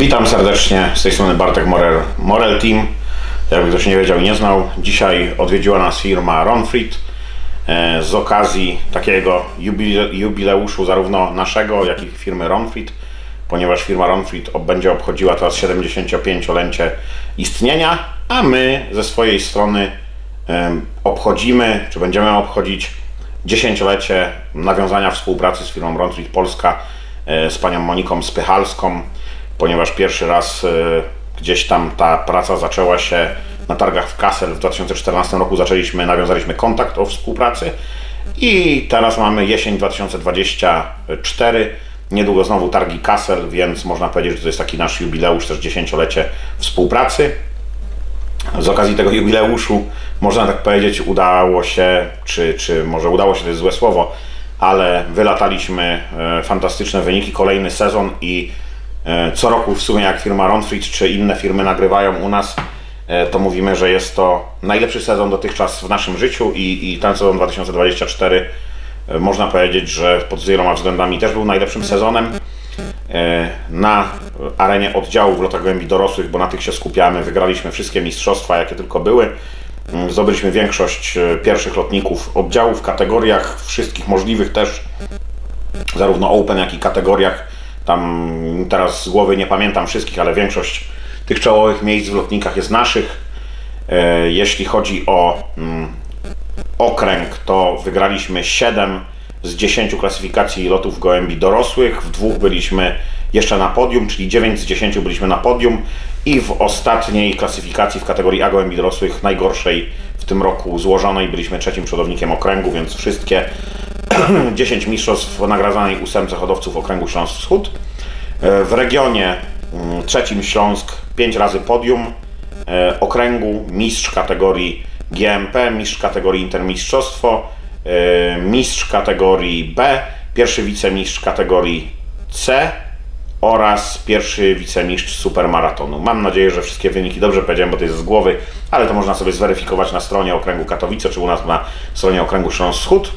Witam serdecznie, z tej strony Bartek Morel, Morel Team. Jakby ktoś nie wiedział i nie znał, dzisiaj odwiedziła nas firma Ronfried e, z okazji takiego jubile- jubileuszu zarówno naszego, jak i firmy Ronfried, ponieważ firma Ronfried ob- będzie obchodziła teraz 75-lecie istnienia, a my ze swojej strony em, obchodzimy, czy będziemy obchodzić dziesięciolecie nawiązania współpracy z firmą Ronfried Polska e, z panią Moniką Spychalską, ponieważ pierwszy raz e, gdzieś tam ta praca zaczęła się na targach w Kassel w 2014 roku. Zaczęliśmy, nawiązaliśmy kontakt o współpracy i teraz mamy jesień 2024, niedługo znowu targi Kassel, więc można powiedzieć, że to jest taki nasz jubileusz, też dziesięciolecie współpracy. Z okazji tego jubileuszu, można tak powiedzieć, udało się, czy, czy może udało się, to jest złe słowo, ale wylataliśmy e, fantastyczne wyniki, kolejny sezon i co roku w sumie jak firma Ronfried czy inne firmy nagrywają u nas, e, to mówimy, że jest to najlepszy sezon dotychczas w naszym życiu i, i ten sezon 2024 e, można powiedzieć, że pod wieloma względami też był najlepszym sezonem e, na arenie oddziałów w lotach głębi dorosłych, bo na tych się skupiamy. Wygraliśmy wszystkie mistrzostwa, jakie tylko były. Mm, Zdobyliśmy większość e, pierwszych lotników oddziałów w kategoriach wszystkich możliwych też, zarówno Open, jak i kategoriach. Tam teraz z głowy nie pamiętam wszystkich, ale większość tych czołowych miejsc w lotnikach jest naszych. E, Jeśli chodzi o mm, okręg, to wygraliśmy 7 z 10 klasyfikacji lotów gołębi dorosłych. W dwóch byliśmy jeszcze na podium, czyli 9 z 10 byliśmy na podium i w ostatniej klasyfikacji w kategorii A gołębi dorosłych, najgorszej w tym roku złożonej, byliśmy trzecim przodownikiem okręgu, więc wszystkie 10 mistrzostw nagradzanej ósemce hodowców okręgu Śląsk Wschód. E, W regionie mm, trzecim Śląsk 5 razy podium e, okręgu, mistrz kategorii GMP, mistrz kategorii intermistrzostwo, e, mistrz kategorii B, pierwszy wicemistrz kategorii C oraz pierwszy wicemistrz supermaratonu. Mam nadzieję, że wszystkie wyniki dobrze powiedziałem, bo to jest z głowy, ale to można sobie zweryfikować na stronie okręgu Katowice, czy u nas na stronie okręgu Śląsk Wschód.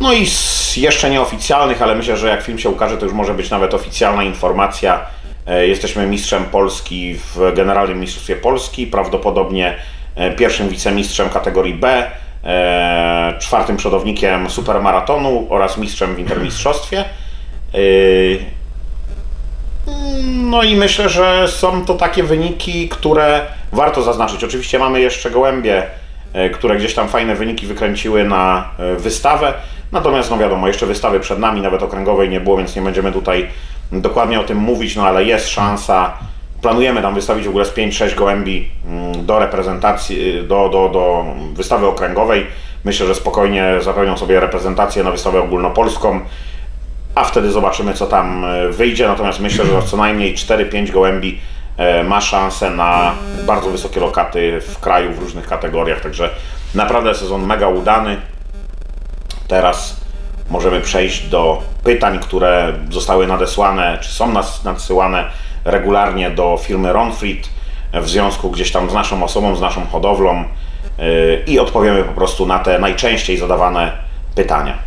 No i z jeszcze nieoficjalnych, ale myślę, że jak film się ukaże, to już może być nawet oficjalna informacja. E, Jesteśmy mistrzem Polski w Generalnym Mistrzostwie Polski, prawdopodobnie e, pierwszym wicemistrzem kategorii B, e, czwartym przodownikiem supermaratonu oraz mistrzem w intermistrzostwie. No i myślę, że są to takie wyniki, które warto zaznaczyć. Oczywiście mamy jeszcze gołębie, które gdzieś tam fajne wyniki wykręciły na wystawę. Natomiast no wiadomo, jeszcze wystawy przed nami, nawet okręgowej nie było, więc nie będziemy tutaj dokładnie o tym mówić, no ale jest szansa. Planujemy tam wystawić w ogóle z 5-6 gołębi mm, do reprezentacji, do, do, do wystawy okręgowej. Myślę, że spokojnie zapewnią sobie reprezentację na wystawę ogólnopolską a wtedy zobaczymy, co tam e, wyjdzie. Natomiast myślę, że co najmniej 4-5 gołębi e, ma szansę na bardzo wysokie lokaty w kraju w różnych kategoriach. Także naprawdę sezon mega udany. Teraz możemy przejść do pytań, które zostały nadesłane, czy są nas nadsyłane regularnie do firmy Ronfried w związku gdzieś tam z naszą osobą, z naszą hodowlą yy, i odpowiemy po prostu na te najczęściej zadawane pytania.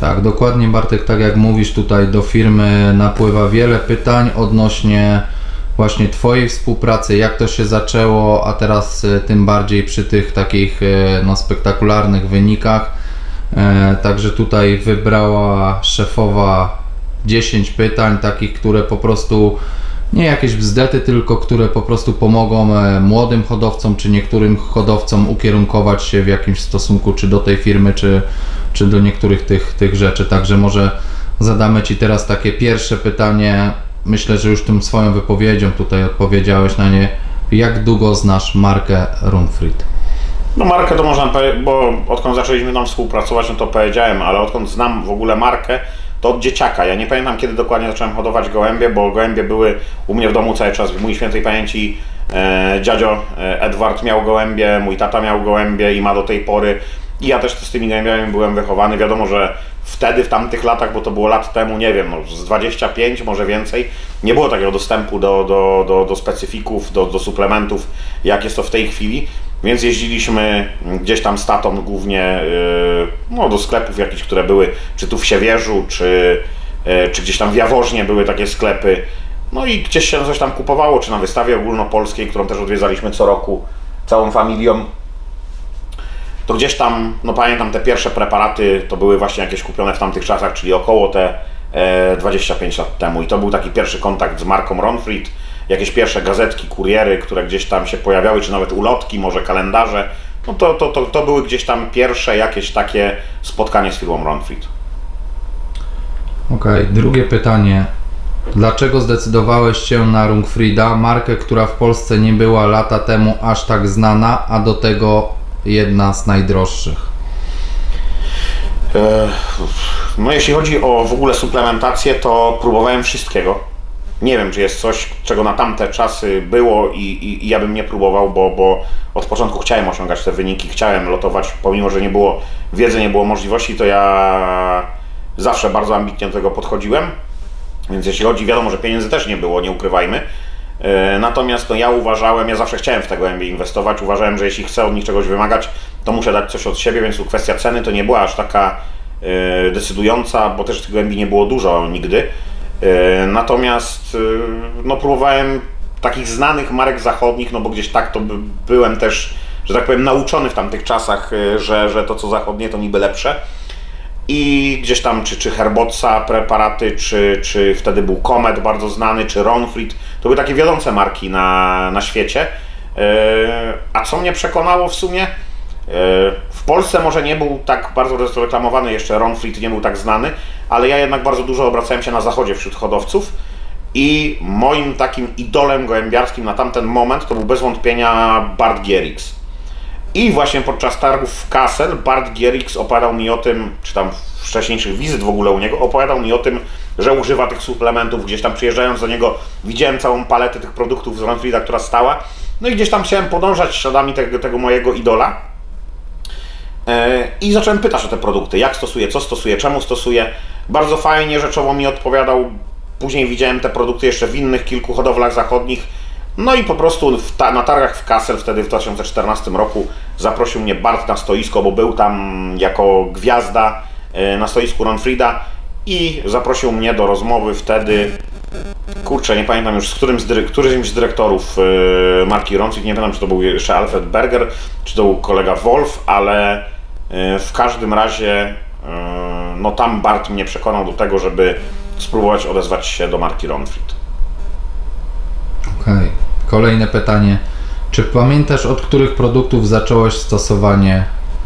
Tak, dokładnie Bartek, tak jak mówisz, tutaj do firmy napływa wiele pytań odnośnie właśnie Twojej współpracy, jak to się zaczęło, a teraz e, tym bardziej przy tych takich e, no, spektakularnych wynikach. E, Także tutaj wybrała szefowa 10 pytań, takich, które po prostu nie jakieś bzdety, tylko które po prostu pomogą e, młodym hodowcom, czy niektórym hodowcom ukierunkować się w jakimś stosunku, czy do tej firmy, czy, czy do niektórych tych, tych rzeczy. Także może zadamy Ci teraz takie pierwsze pytanie. Myślę, że już tym swoją wypowiedzią tutaj odpowiedziałeś na nie. Jak długo znasz markę Runfried? No markę to można powiedzieć, bo odkąd zaczęliśmy tam współpracować, no to powiedziałem, ale odkąd znam w ogóle markę, to od dzieciaka. Ja nie pamiętam kiedy dokładnie zacząłem hodować gołębie, bo gołębie były u mnie w domu cały czas. W mój świętej pamięci e, dziadzio e, Edward miał gołębie, mój tata miał gołębie i ma do tej pory. I ja też z tymi gołębiami byłem wychowany. Wiadomo, że wtedy, w tamtych latach, bo to było lat temu, nie wiem, no, z 25, może więcej, nie było takiego dostępu do, do, do, do specyfików, do, do suplementów, jak jest to w tej chwili. Więc jeździliśmy gdzieś tam z tatą głównie yy, no, do sklepów jakichś, które były czy tu w Siewierzu, czy, yy, czy gdzieś tam w Jaworznie były takie sklepy. No i gdzieś się coś tam kupowało, czy na wystawie ogólnopolskiej, którą też odwiedzaliśmy co roku całą familią. To gdzieś tam, no pamiętam te pierwsze preparaty, to były właśnie jakieś kupione w tamtych czasach, czyli około te e, 25 lat temu. I to był taki pierwszy kontakt z marką Ronfried. Jakieś pierwsze gazetki, kuriery, które gdzieś tam się pojawiały, czy nawet ulotki, może kalendarze. No to, to, to, to były gdzieś tam pierwsze jakieś takie spotkanie z firmą Ronfried. Okej, drugie pytanie. Dlaczego zdecydowałeś się na Rungfrida, markę, która w Polsce nie była lata temu aż tak znana, a do tego jedna z najdroższych? E, No jeśli chodzi o w ogóle suplementację, to próbowałem wszystkiego. Nie wiem, czy jest coś, czego na tamte czasy było i, i, i ja bym nie próbował, bo, bo od początku chciałem osiągać te wyniki, chciałem lotować, pomimo, że nie było wiedzy, nie było możliwości, to ja zawsze bardzo ambitnie do tego podchodziłem. Więc jeśli chodzi, wiadomo, że pieniędzy też nie było, nie ukrywajmy. E, Natomiast no, ja uważałem, ja zawsze chciałem w te gołębie inwestować. Uważałem, że jeśli chcę od nich czegoś wymagać, to muszę dać coś od siebie, więc tu kwestia ceny to nie była aż taka e, decydująca, bo też tych gołębi nie było dużo nigdy. E, Natomiast e, no, próbowałem takich znanych marek zachodnich, no bo gdzieś tak to by, byłem też, że tak powiem, nauczony w tamtych czasach, e, że, że to co zachodnie to niby lepsze. I gdzieś tam, czy, czy Herbotsa preparaty, czy, czy wtedy był Comet bardzo znany, czy Ronfried, to były takie wiodące marki na, na świecie. A co mnie przekonało w sumie? E, W Polsce może nie był tak bardzo reklamowany jeszcze Ronfried, nie był tak znany, ale ja jednak bardzo dużo obracałem się na zachodzie wśród hodowców i moim takim idolem gołębiarskim na tamten moment to był bez wątpienia Bart Gierix. I właśnie podczas targów w Kassel Bart Gierix opowiadał mi o tym, czy tam wcześniejszych wizyt w ogóle u niego, opowiadał mi o tym, że używa tych suplementów. Gdzieś tam przyjeżdżając do niego, widziałem całą paletę tych produktów z Ronfrida, która stała. No i gdzieś tam chciałem podążać śladami tego, tego mojego idola. E, I zacząłem pytać o te produkty, jak stosuję, co stosuję, czemu stosuję. Bardzo fajnie, rzeczowo mi odpowiadał. Później widziałem te produkty jeszcze w innych kilku hodowlach zachodnich. No i po prostu ta, na targach w Kassel wtedy w 2014 roku zaprosił mnie Bart na stoisko, bo był tam jako gwiazda e, na stoisku Ronfrida i zaprosił mnie do rozmowy wtedy kurczę, nie pamiętam już z którym z, którymś z dyrektorów e, marki Ronfrid, nie pamiętam czy to był jeszcze Alfred Berger, czy to był kolega Wolf, ale e, w każdym razie e, no tam Bart mnie przekonał do tego, żeby spróbować odezwać się do marki Ronfrid. Okej. Kolejne pytanie. Czy pamiętasz od których produktów zacząłeś stosowanie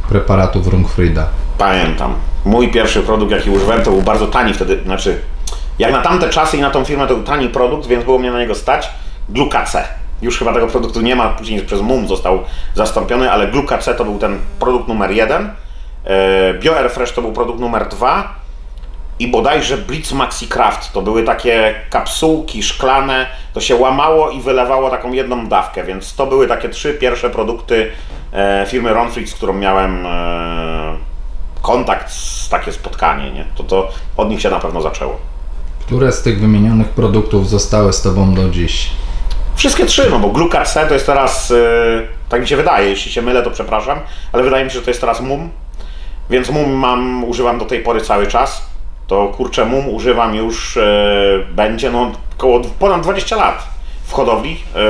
preparatów Rungfrida? Pamiętam. Mój pierwszy produkt, jaki używałem, to był bardzo tani wtedy, znaczy, jak na tamte czasy i na tą firmę, to był tani produkt, więc było mnie na niego stać. Glukace. Już chyba tego produktu nie ma, później przez MUM został zastąpiony, ale Glukace to był ten produkt numer jeden. E, BioAirFresh to był produkt numer dwa. I bodajże Blitz Maxi Craft to były takie kapsułki szklane, to się łamało i wylewało taką jedną dawkę, więc to były takie trzy pierwsze produkty e, firmy Ronfrid, z którą miałem e, kontakt, takie spotkanie, nie? To, to od nich się na pewno zaczęło. Które z tych wymienionych produktów zostały z Tobą do dziś? Wszystkie trzy, no bo Glucace to jest teraz, e, tak mi się wydaje, jeśli się mylę to przepraszam, ale wydaje mi się, że to jest teraz MUM, więc MUM mam, używam do tej pory cały czas. To kurczę MUM używam już, e, będzie no około ponad 20 lat w hodowli. E,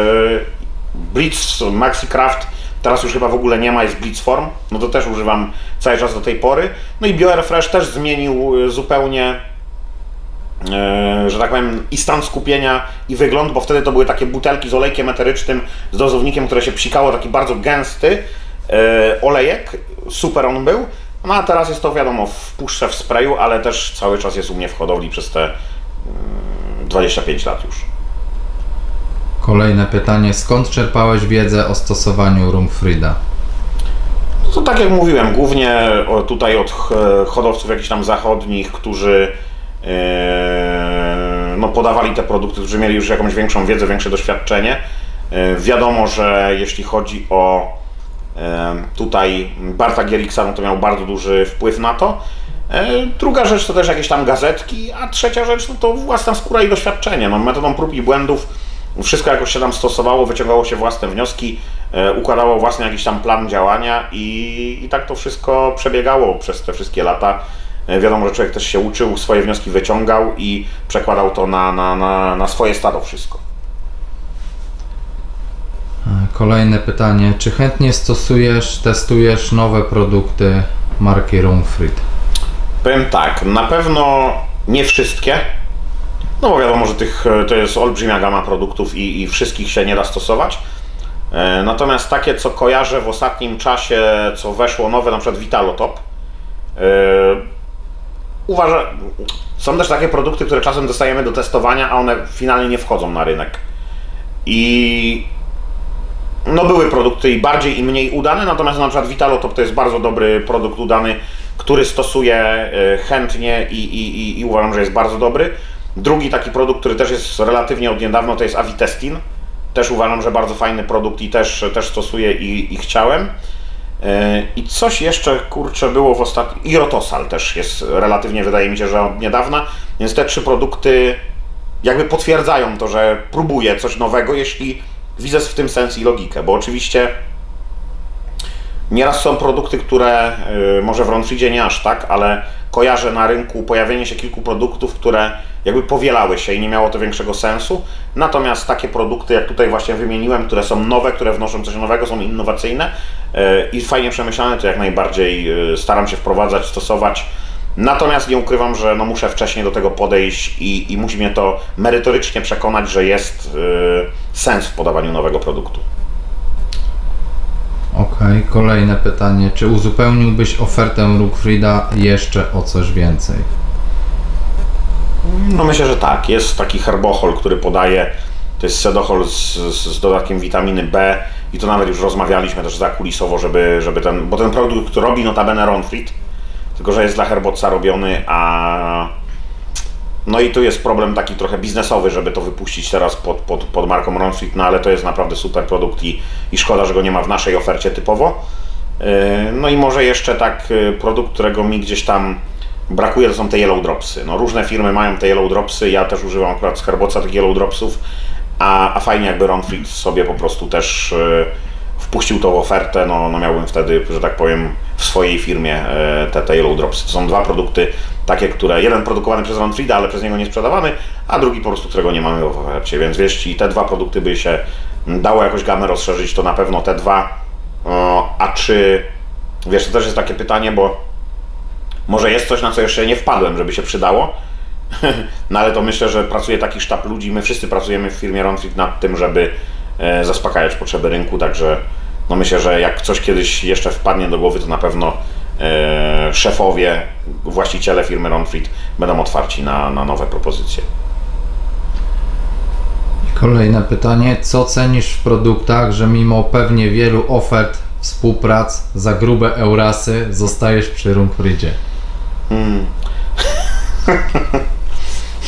Blitz Maxi Craft teraz już chyba w ogóle nie ma, jest Blitz Form, no to też używam cały czas do tej pory. No i BioAirFresh też zmienił e, zupełnie że tak powiem, i stan skupienia, i wygląd, bo wtedy to były takie butelki z olejkiem eterycznym, z dozownikiem, które się psikało, taki bardzo gęsty e, olejek, super on był. No a teraz jest to wiadomo, w puszce w sprayu, ale też cały czas jest u mnie w hodowli przez te mm, 25 lat już. Kolejne pytanie. Skąd czerpałeś wiedzę o stosowaniu Rungfrida? To tak jak mówiłem, głównie tutaj od ch- hodowców jakichś tam zachodnich, którzy e, no, podawali te produkty, którzy mieli już jakąś większą wiedzę, większe doświadczenie. E, Wiadomo, że jeśli chodzi o e, tutaj Barta Gierixa, no to miał bardzo duży wpływ na to. Druga rzecz to też jakieś tam gazetki, a trzecia rzecz no to własna skóra i doświadczenie. No, metodą prób i błędów wszystko jakoś się tam stosowało, wyciągało się własne wnioski, układało własny jakiś tam plan działania i, i tak to wszystko przebiegało przez te wszystkie lata. E, Wiadomo, że człowiek też się uczył, swoje wnioski wyciągał i przekładał to na, na, na, na swoje stado wszystko. Kolejne pytanie. Czy chętnie stosujesz, testujesz nowe produkty marki Roomfrit? Powiem tak, na pewno nie wszystkie, no bo wiadomo, że tych, e, to jest olbrzymia gama produktów i, i wszystkich się nie da stosować. E, Natomiast takie, co kojarzę w ostatnim czasie, co weszło nowe, na przykład Vitalotop, uważam, są też takie produkty, które czasem dostajemy do testowania, a one finalnie nie wchodzą na rynek. I no były produkty i bardziej i mniej udane, natomiast na przykład Vitalotop to jest bardzo dobry produkt udany, który stosuję e, chętnie i, i, i, i uważam, że jest bardzo dobry. Drugi taki produkt, który też jest relatywnie od niedawno, to jest Avitestin. Też uważam, że bardzo fajny produkt i też, też stosuję i, i chciałem. E, I coś jeszcze, kurczę, było w ostatnim... I Rotosal też jest relatywnie, wydaje mi się, że od niedawna. Więc te trzy produkty jakby potwierdzają to, że próbuję coś nowego, jeśli widzę w tym sens i logikę, bo oczywiście nieraz są produkty, które y, może w Ronfridzie nie aż tak, ale kojarzę na rynku pojawienie się kilku produktów, które jakby powielały się i nie miało to większego sensu. Natomiast takie produkty, jak tutaj właśnie wymieniłem, które są nowe, które wnoszą coś nowego, są innowacyjne y, i fajnie przemyślane, to jak najbardziej y, staram się wprowadzać, stosować. Natomiast nie ukrywam, że no muszę wcześniej do tego podejść i, i musi mnie to merytorycznie przekonać, że jest y, sens w podawaniu nowego produktu. Okej, kolejne pytanie. Czy uzupełniłbyś ofertę Rookfrida jeszcze o coś więcej? No myślę, że tak. Jest taki herbochol, który podaje, to jest sedochol z, z, dodatkiem witaminy B i to nawet już rozmawialiśmy też zakulisowo, żeby, żeby ten, bo ten produkt robi notabene Ronfrit, tylko że jest dla herbowca robiony, a no i tu jest problem taki trochę biznesowy, żeby to wypuścić teraz pod, pod, pod marką Ronfrit, no ale to jest naprawdę super produkt i, i szkoda, że go nie ma w naszej ofercie typowo. Yy, No i może jeszcze tak yy, produkt, którego mi gdzieś tam brakuje, to są te yellow dropsy. No różne firmy mają te yellow dropsy, ja też używam akurat z herboca tych yellow dropsów, a, a fajnie jakby Ronfrit sobie po prostu też yy, wpuścił tą ofertę, no, no miałbym wtedy, że tak powiem, w swojej firmie yy, te, te yellow dropsy. To są dwa produkty takie, które, jeden produkowany przez Ronfrida, ale przez niego nie sprzedawany, a drugi po prostu, którego nie mamy w ofercie, więc wiesz, jeśli te dwa produkty by się dało jakoś gamę rozszerzyć, to na pewno te dwa, a czy, wiesz, to też jest takie pytanie, bo może jest coś, na co jeszcze nie wpadłem, żeby się przydało, no ale to myślę, że pracuje taki sztab ludzi, my wszyscy pracujemy w firmie Ronfit nad tym, żeby e, zaspokajać potrzeby rynku, także no myślę, że jak coś kiedyś jeszcze wpadnie do głowy, to na pewno e, szefowie, właściciele firmy Ronfit będą otwarci na, na nowe propozycje. Kolejne pytanie. Co cenisz w produktach, że mimo pewnie wielu ofert współprac za grube eurasy zostajesz przy Roomfridzie?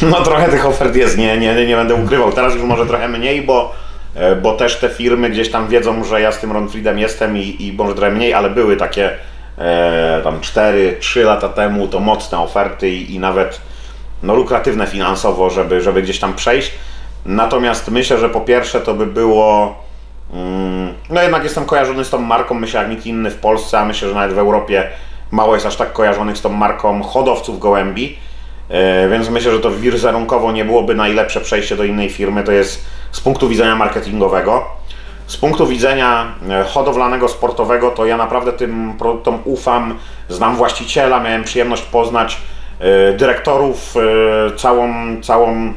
No trochę tych ofert jest, nie, nie, nie będę ukrywał. Teraz już może trochę mniej, bo, e, bo też te firmy gdzieś tam wiedzą, że ja z tym Ronfriedem jestem i, i może trochę mniej, ale były takie e, tam 4-3 lata temu to mocne oferty i, i nawet no, lukratywne finansowo, żeby, żeby gdzieś tam przejść. Natomiast myślę, że po pierwsze to by było. Mm, no jednak jestem kojarzony z tą marką, myślę jak nikt inny w Polsce, a myślę, że nawet w Europie mało jest aż tak kojarzonych z tą marką hodowców gołębi. E, Więc myślę, że to wizerunkowo nie byłoby najlepsze przejście do innej firmy. To jest z punktu widzenia marketingowego. Z punktu widzenia e, hodowlanego, sportowego, to ja naprawdę tym produktom ufam. Znam właściciela, miałem przyjemność poznać e, dyrektorów, całą, całą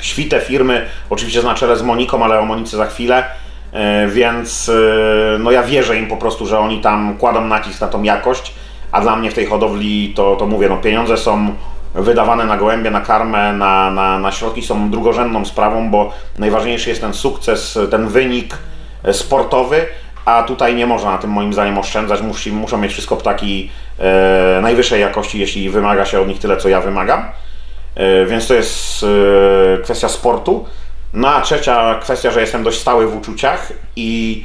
świtę firmy, oczywiście na czele z Moniką, ale o Monice za chwilę, więc e, no ja wierzę im po prostu, że oni tam kładą nacisk na tą jakość, a dla mnie w tej hodowli to, to mówię, no pieniądze są wydawane na gołębie, na karmę, na, na, na środki są drugorzędną sprawą, bo najważniejszy jest ten sukces, ten wynik e, sportowy, a tutaj nie można na tym moim zdaniem oszczędzać, Musi, muszą mieć wszystko ptaki e, najwyższej jakości, jeśli wymaga się od nich tyle, co ja wymagam. E, Więc to jest e, kwestia sportu. No a trzecia kwestia, że jestem dość stały w uczuciach i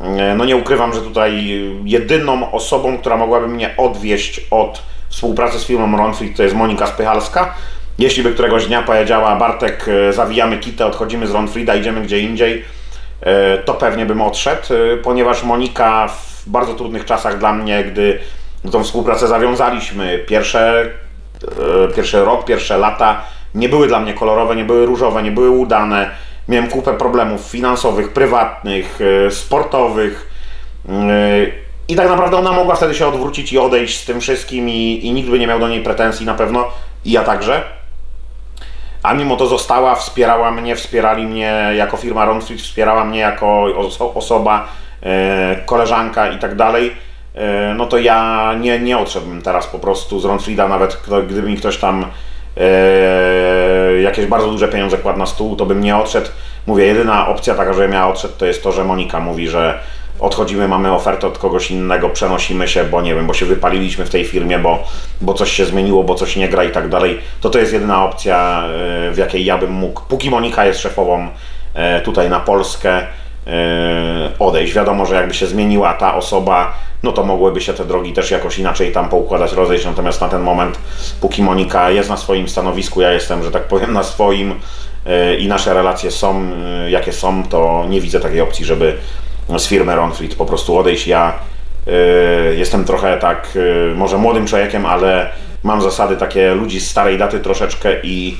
e, no nie ukrywam, że tutaj jedyną osobą, która mogłaby mnie odwieść od współpracy z firmą Ronfit to jest Monika Spychalska. Jeśli by któregoś dnia powiedziała Bartek, e, zawijamy kitę, odchodzimy z Ronfrida, idziemy gdzie indziej, e, to pewnie bym odszedł, ponieważ Monika w bardzo trudnych czasach dla mnie, gdy tą współpracę zawiązaliśmy. Pierwsze, pierwszy rok, pierwsze lata nie były dla mnie kolorowe, nie były różowe, nie były udane. Miałem kupę problemów finansowych, prywatnych, e, sportowych. e, I tak naprawdę ona mogła wtedy się odwrócić i odejść z tym wszystkim i, i nikt by nie miał do niej pretensji na pewno. I ja także. A mimo to została, wspierała mnie, wspierali mnie jako firma Ronfrit, wspierała mnie jako oso- osoba, e, koleżanka i tak dalej. No to ja nie, nie odszedłbym teraz po prostu z Ronfrida, nawet gdyby mi ktoś tam e, jakieś bardzo duże pieniądze kładł na stół, to bym nie odszedł. Mówię, jedyna opcja taka, żebym ja odszedł, to jest to, że Monika mówi, że odchodzimy, mamy ofertę od kogoś innego, przenosimy się, bo nie wiem, bo się wypaliliśmy w tej firmie, bo, bo coś się zmieniło, bo coś nie gra i tak dalej, to to jest jedyna opcja, e, w jakiej ja bym mógł, póki Monika jest szefową e, tutaj na Polskę, odejść. Wiadomo, że jakby się zmieniła ta osoba, no to mogłyby się te drogi też jakoś inaczej tam poukładać, rozejść, natomiast na ten moment, póki Monika jest na swoim stanowisku, ja jestem, że tak powiem, na swoim e, i nasze relacje są, e, jakie są, to nie widzę takiej opcji, żeby z firmy Ronfleet po prostu odejść. Ja jestem trochę tak, może młodym człowiekiem, ale mam zasady takie ludzi z starej daty troszeczkę i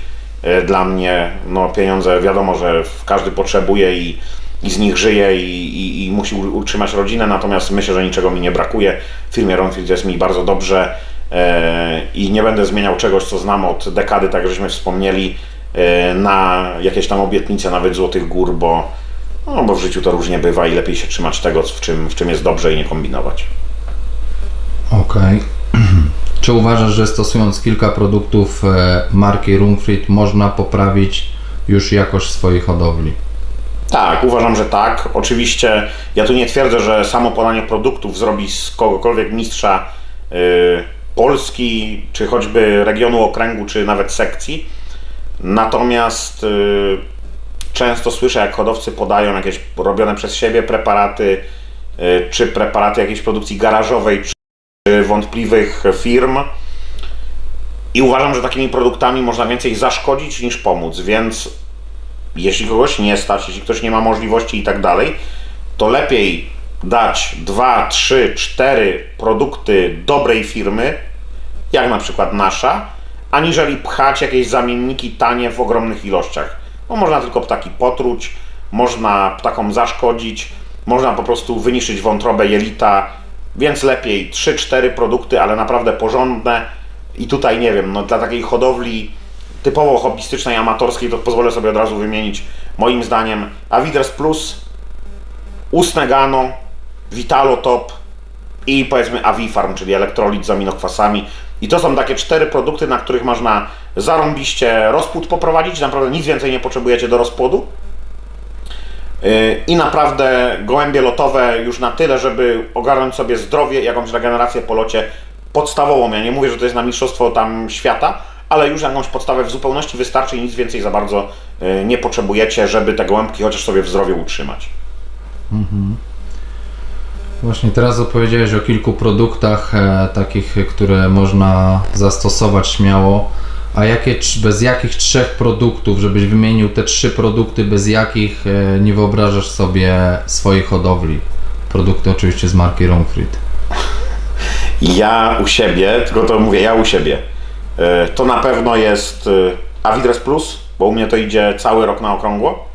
dla mnie no, pieniądze wiadomo, że każdy potrzebuje i, i z nich żyje i, i, i musi utrzymać rodzinę, natomiast myślę, że niczego mi nie brakuje. W firmie Ronfleet jest mi bardzo dobrze e, i nie będę zmieniał czegoś, co znam od dekady, tak żeśmy wspomnieli, e, na jakieś tam obietnice nawet Złotych Gór, bo no bo w życiu to różnie bywa i lepiej się trzymać tego, w czym, w czym jest dobrze i nie kombinować. Okej. Czy uważasz, że stosując kilka produktów e, marki Roomfrit można poprawić już jakość swojej hodowli? Tak, uważam, że tak. Oczywiście ja tu nie twierdzę, że samo podanie produktów zrobi z kogokolwiek mistrza y, Polski, czy choćby regionu, okręgu, czy nawet sekcji. Natomiast y, często słyszę, jak hodowcy podają jakieś robione przez siebie preparaty, y, czy preparaty jakiejś produkcji garażowej, czy wątpliwych firm. I uważam, że takimi produktami można więcej zaszkodzić niż pomóc, więc jeśli kogoś nie stać, jeśli ktoś nie ma możliwości i tak dalej, to lepiej dać 2, 3, 4 produkty dobrej firmy, jak na przykład nasza, aniżeli pchać jakieś zamienniki tanie w ogromnych ilościach. Bo można tylko ptaki potruć, można ptakom zaszkodzić, można po prostu wyniszczyć wątrobę jelita, więc lepiej 3-4 produkty, ale naprawdę porządne. I tutaj nie wiem, no dla takiej hodowli typowo hobbystycznej, amatorskiej, to pozwolę sobie od razu wymienić moim zdaniem Avidres Plus, Usnegano, Vitalo Top i powiedzmy Avifarm, czyli elektrolit z aminokwasami. I to są takie cztery produkty, na których można zarąbiście rozpód poprowadzić. Naprawdę nic więcej nie potrzebujecie do rozpłodu. Yy, I naprawdę gołębie lotowe już na tyle, żeby ogarnąć sobie zdrowie, jakąś regenerację po locie podstawową. Ja nie mówię, że to jest na mistrzostwo tam świata, ale już jakąś podstawę w zupełności wystarczy i nic więcej za bardzo yy, nie potrzebujecie, żeby te gołębki chociaż sobie w zdrowiu utrzymać. Właśnie teraz opowiedziałeś o kilku produktach e, takich, które można zastosować śmiało. A jakie, bez jakich trzech produktów, żebyś wymienił te trzy produkty, bez jakich e, nie wyobrażasz sobie swojej hodowli? Produkty oczywiście z marki Roomfrit. Ja u siebie, tylko to mówię, ja u siebie. E, To na pewno jest e, Avidres Plus, bo u mnie to idzie cały rok na okrągło.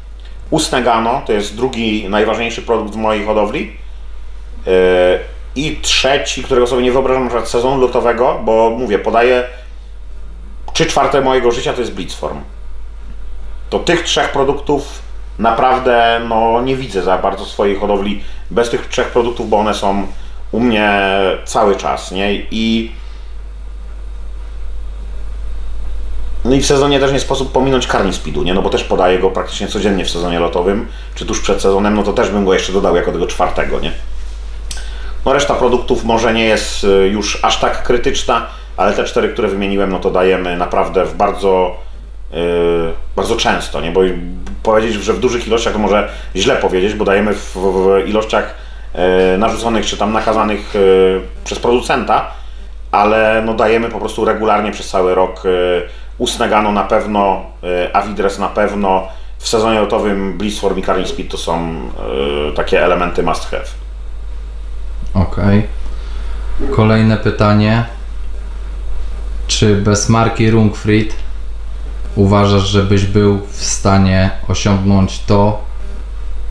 Usnegano to jest drugi najważniejszy produkt w mojej hodowli. E, I trzeci, którego sobie nie wyobrażam na sezonu lotowego, bo mówię, podaję 3 czwarte mojego życia to jest Blitzform. To tych trzech produktów naprawdę no, nie widzę za bardzo swojej hodowli bez tych trzech produktów, bo one są u mnie cały czas, nie? I no i w sezonie też nie sposób pominąć Carni Speedu, nie? No bo też podaję go praktycznie codziennie w sezonie lotowym, czy tuż przed sezonem, no to też bym go jeszcze dodał jako tego czwartego, nie? No reszta produktów może nie jest y, już aż tak krytyczna, ale te cztery, które wymieniłem, no to dajemy naprawdę w bardzo, yy, bardzo często, nie? Bo powiedzieć, że w dużych ilościach to może źle powiedzieć, bo dajemy w, w ilościach yy, narzuconych czy tam nakazanych yy, przez producenta, ale no dajemy po prostu regularnie przez cały rok. Usnegano na pewno, yy, Avidres na pewno, w sezonie lotowym Blissform i Carling Speed to są yy, takie elementy must have. Okej. Kolejne pytanie. Czy bez marki Rungfried uważasz, żebyś był w stanie osiągnąć to,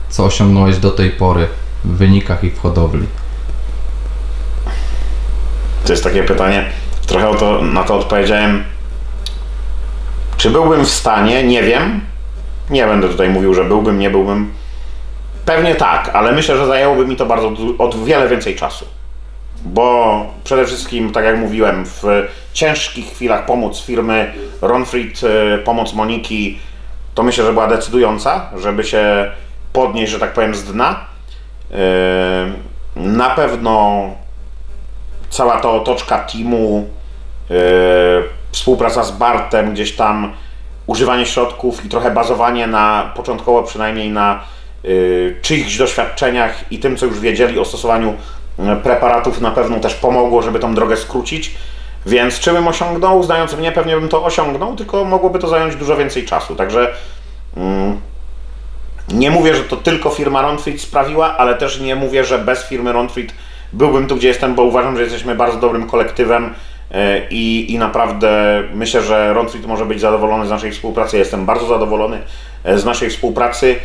co osiągnąłeś do tej pory w wynikach i w hodowli? To jest takie pytanie, trochę o to, na to odpowiedziałem. Czy byłbym w stanie? Nie wiem. Nie będę tutaj mówił, że byłbym, nie byłbym. Pewnie tak, ale myślę, że zajęłoby mi to bardzo od wiele więcej czasu. Bo przede wszystkim, tak jak mówiłem, w ciężkich chwilach pomoc firmy Ronfried, y, pomoc Moniki, to myślę, że była decydująca, żeby się podnieść, że tak powiem, z dna. Yy, Na pewno cała ta otoczka teamu, yy, współpraca z Bartem, gdzieś tam używanie środków i trochę bazowanie na, początkowo przynajmniej na yy, czyichś doświadczeniach i tym, co już wiedzieli o stosowaniu yy, preparatów, na pewno też pomogło, żeby tą drogę skrócić. Więc czy bym osiągnął? Znając mnie, pewnie bym to osiągnął, tylko mogłoby to zająć dużo więcej czasu. Także mm, nie mówię, że to tylko firma Ronfried sprawiła, ale też nie mówię, że bez firmy Ronfried byłbym tu, gdzie jestem, bo uważam, że jesteśmy bardzo dobrym kolektywem i, i naprawdę myślę, że Ronfried może być zadowolony z naszej współpracy. Jestem bardzo zadowolony e, z naszej współpracy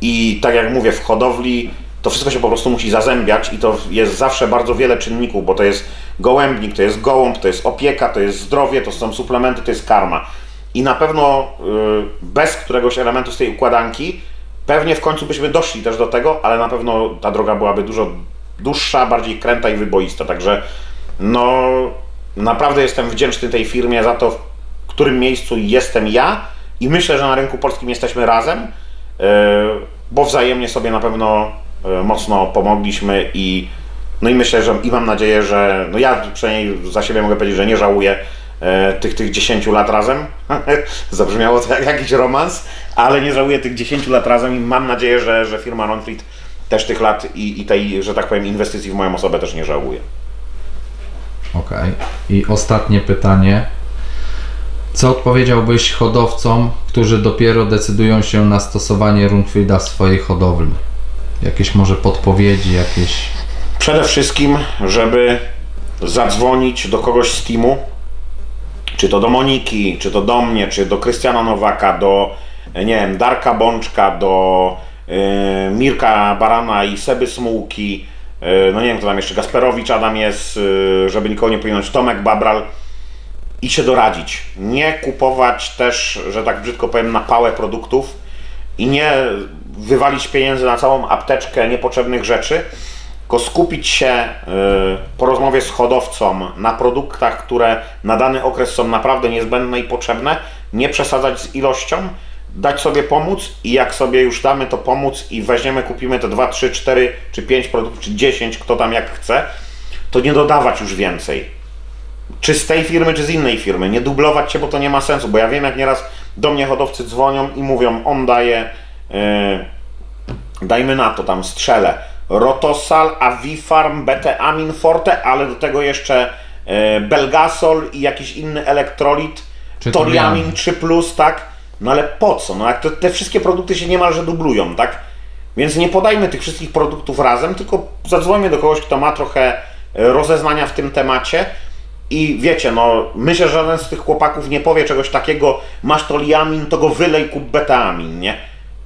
i tak jak mówię, w hodowli to wszystko się po prostu musi zazębiać i to jest zawsze bardzo wiele czynników, bo to jest gołębnik, to jest gołąb, to jest opieka, to jest zdrowie, to są suplementy, to jest karma. I na pewno y, bez któregoś elementu z tej układanki pewnie w końcu byśmy doszli też do tego, ale na pewno ta droga byłaby dużo dłuższa, bardziej kręta i wyboista. Także no naprawdę jestem wdzięczny tej firmie za to, w którym miejscu jestem ja i myślę, że na rynku polskim jesteśmy razem, yy, bo wzajemnie sobie na pewno yy, mocno pomogliśmy i no i myślę, że i mam nadzieję, że no ja przynajmniej za siebie mogę powiedzieć, że nie żałuję e, tych, tych 10 lat razem. Zabrzmiało to jak jakiś romans, ale nie żałuję tych 10 lat razem i mam nadzieję, że, że firma Ronfleet też tych lat i, i tej, że tak powiem, inwestycji w moją osobę też nie żałuje. Okej. I ostatnie pytanie. Co odpowiedziałbyś hodowcom, którzy dopiero decydują się na stosowanie Rungfrieda w swojej hodowli? Jakieś może podpowiedzi, jakieś... Przede wszystkim, żeby zadzwonić do kogoś z teamu, czy to do Moniki, czy to do mnie, czy do Krystiana Nowaka, do nie wiem, Darka Bączka, do e, Mirka Barana i Seby Smułki, no nie wiem kto tam jeszcze, Gasperowicz Adam jest, e, żeby nikogo nie pominąć, Tomek Babral i się doradzić. Nie kupować też, że tak brzydko powiem, na pałę produktów i nie wywalić pieniędzy na całą apteczkę niepotrzebnych rzeczy, tylko skupić się y, po rozmowie z hodowcą na produktach, które na dany okres są naprawdę niezbędne i potrzebne, nie przesadzać z ilością, dać sobie pomóc i jak sobie już damy to pomóc i weźmiemy, kupimy te 2, 3, 4 czy 5 produktów, czy 10, kto tam jak chce, to nie dodawać już więcej czy z tej firmy, czy z innej firmy. Nie dublować się, bo to nie ma sensu, bo ja wiem, jak nieraz do mnie hodowcy dzwonią i mówią, on daje, yy, dajmy na to tam strzelę, Rotosal, Avifarm, Betamin Forte, ale do tego jeszcze yy, Belgasol i jakiś inny elektrolit, Czy Toriamin Toriamin. 3+, plus, tak? No ale po co? No jak to, te wszystkie produkty się niemalże dublują, tak? Więc nie podajmy tych wszystkich produktów razem, tylko zadzwońmy do kogoś, kto ma trochę e, rozeznania w tym temacie. I wiecie, no myślę, że żaden z tych chłopaków nie powie czegoś takiego, masz toliamin, to go wylej, kup betamin, nie?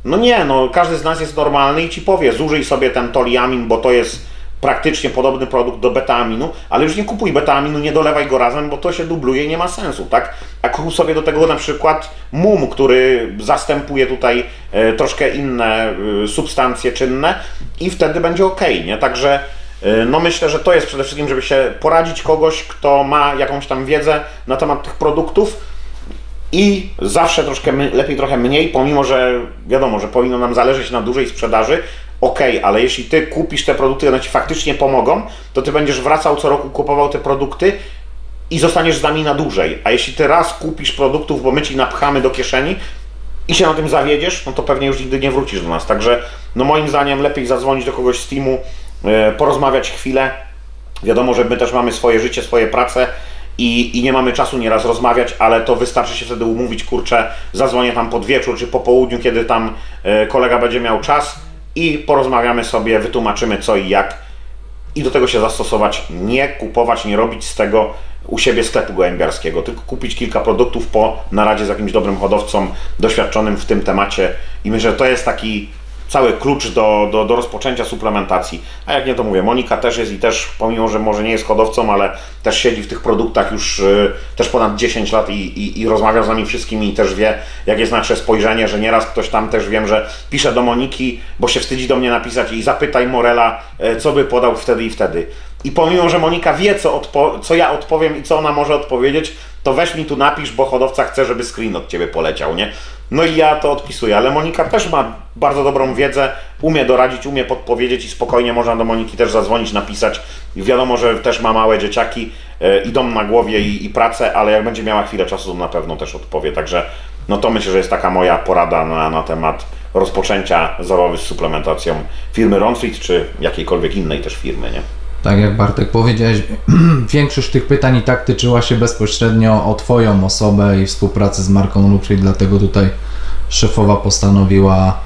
No nie, no każdy z nas jest normalny i ci powie, zużyj sobie ten toliamin, bo to jest praktycznie podobny produkt do betaaminu, ale już nie kupuj betaaminu, nie dolewaj go razem, bo to się dubluje i nie ma sensu, tak? A kup sobie do tego na przykład mum, który zastępuje tutaj e, troszkę inne e, substancje czynne i wtedy będzie ok, nie? Także e, no myślę, że to jest przede wszystkim, żeby się poradzić kogoś, kto ma jakąś tam wiedzę na temat tych produktów, i zawsze troszkę lepiej trochę mniej, pomimo że wiadomo, że powinno nam zależeć na dużej sprzedaży. Ok, ale jeśli ty kupisz te produkty, one ci faktycznie pomogą, to ty będziesz wracał co roku, kupował te produkty i zostaniesz z nami na dłużej. A jeśli ty raz kupisz produktów, bo my ci napchamy do kieszeni i się na tym zawiedziesz, no to pewnie już nigdy nie wrócisz do nas. Także no moim zdaniem lepiej zadzwonić do kogoś z teamu, e, porozmawiać chwilę. Wiadomo, że my też mamy swoje życie, swoje prace i, i nie mamy czasu nieraz rozmawiać, ale to wystarczy się wtedy umówić, kurczę, zadzwonię tam pod wieczór czy po południu, kiedy tam e, kolega będzie miał czas i porozmawiamy sobie, wytłumaczymy co i jak. I do tego się zastosować, nie kupować, nie robić z tego u siebie sklepu gołębiarskiego, tylko kupić kilka produktów po naradzie z jakimś dobrym hodowcą, doświadczonym w tym temacie. I myślę, że to jest taki cały klucz do, do, do rozpoczęcia suplementacji. A jak nie to mówię, Monika też jest i też, pomimo, że może nie jest hodowcą, ale też siedzi w tych produktach już y, też ponad 10 lat i, i, i rozmawia z nami wszystkimi i też wie, jak jest nasze spojrzenie, że nieraz ktoś tam też wiem, że pisze do Moniki, bo się wstydzi do mnie napisać i zapytaj Morela, e, co by podał wtedy i wtedy. I pomimo, że Monika wie, co, co ja odpowiem i co ona może odpowiedzieć, to weź mi tu napisz, bo hodowca chce, żeby screen od ciebie poleciał, nie? No i ja to odpisuję, ale Monika też ma bardzo dobrą wiedzę, umie doradzić, umie podpowiedzieć i spokojnie można do Moniki też zadzwonić, napisać. Wiadomo, że też ma małe dzieciaki e, i dom na głowie i, i pracę, ale jak będzie miała chwilę czasu, to na pewno też odpowie. Także no to myślę, że jest taka moja porada na, na temat rozpoczęcia zabawy z suplementacją firmy Ronfit, czy jakiejkolwiek innej też firmy, nie? Tak jak Bartek powiedziałeś, większość tych pytań i tak tyczyła się bezpośrednio o Twoją osobę i współpracę z marką Lupri, dlatego tutaj szefowa postanowiła,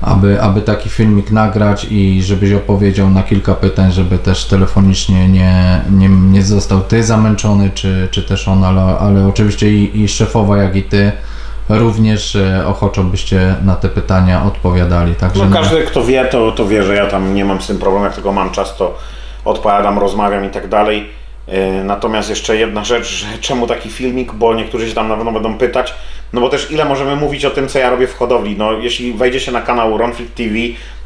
aby, aby taki filmik nagrać i żebyś opowiedział na kilka pytań, żeby też telefonicznie nie, nie, nie został Ty zamęczony, czy, czy też on, ale, ale oczywiście i, i szefowa, jak i Ty również e, ochoczo byście na te pytania odpowiadali. Także No każdy, kto wie, to, to wie, że ja tam nie mam z tym problemu, jak tylko mam czas, to odpowiadam, rozmawiam i tak dalej. Yy, Natomiast jeszcze jedna rzecz, czemu taki filmik, bo niektórzy się tam na pewno będą pytać, no bo też ile możemy mówić o tym, co ja robię w hodowli. No jeśli wejdziecie na kanał Ronfit TV,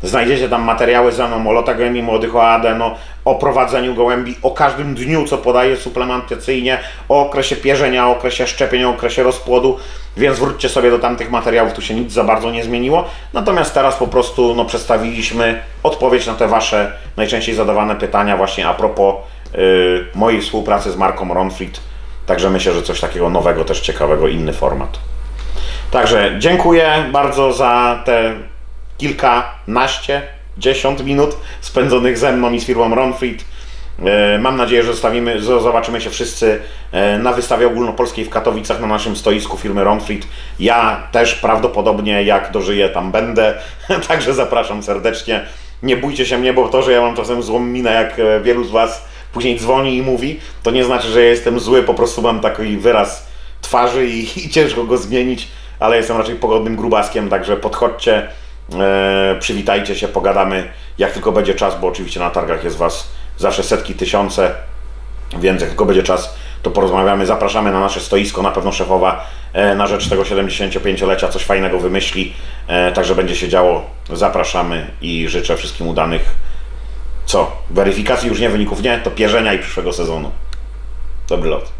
znajdziecie tam materiały ze mną o lotach młodych, o AD, no, o prowadzeniu gołębi, o każdym dniu, co podaję suplementacyjnie, o okresie pierzenia, o okresie szczepień, o okresie rozpłodu, więc wróćcie sobie do tamtych materiałów, tu się nic za bardzo nie zmieniło. Natomiast teraz po prostu no, przedstawiliśmy odpowiedź na te Wasze najczęściej zadawane pytania właśnie a propos y, mojej współpracy z marką Ronfit. Także myślę, że coś takiego nowego, też ciekawego, inny format. Także dziękuję bardzo za te kilkanaście, dziesiąt minut spędzonych ze mną i z firmą Ronfit. E, Mam nadzieję, że zostawimy, zo- zobaczymy się wszyscy e, na wystawie ogólnopolskiej w Katowicach na naszym stoisku firmy Ronfit. Ja też prawdopodobnie jak dożyję tam będę, także zapraszam serdecznie. Nie bójcie się mnie, bo to, że ja mam czasem złą minę, jak e, wielu z Was później dzwoni i mówi, to nie znaczy, że ja jestem zły, po prostu mam taki wyraz twarzy i, i ciężko go zmienić, ale jestem raczej pogodnym grubaskiem, także podchodźcie, e, przywitajcie się, pogadamy jak tylko będzie czas, bo oczywiście na targach jest Was zawsze setki, tysiące, więc jak tylko będzie czas, to porozmawiamy. Zapraszamy na nasze stoisko, na pewno szefowa e, na rzecz tego 75-lecia coś fajnego wymyśli, e, także będzie się działo. Zapraszamy i życzę wszystkim udanych, co, weryfikacji już nie, wyników nie, to pierzenia i przyszłego sezonu. Dobry lot.